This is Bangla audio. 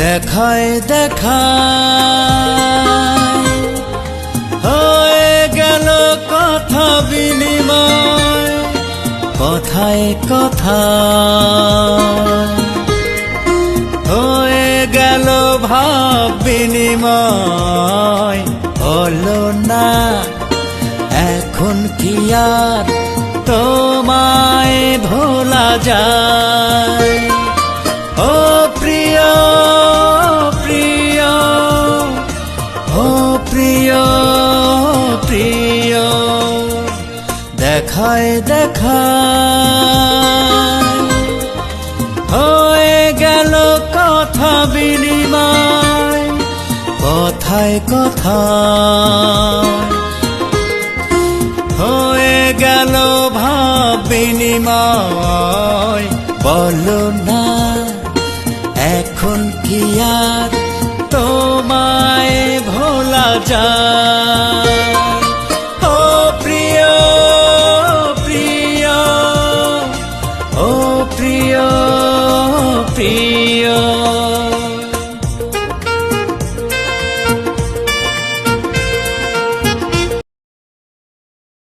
দেখায় দেখা হয়ে গেল কথা বিনিময়, কথায় কথা। হয়ে গেল ভাব বিনিময়, হলো না এখন কি আর তোমায় ভোলা যায়? প্রিয় প্রিয়, দেখায় দেখা হয়ে গেল কথা বিনিময়, কথায় কথা হয়ে গেল ভাব বিনিময়, বলো না, এখন কি আর যায় ও প্রিয় প্রিয় ও প্রিয় প্রিয়।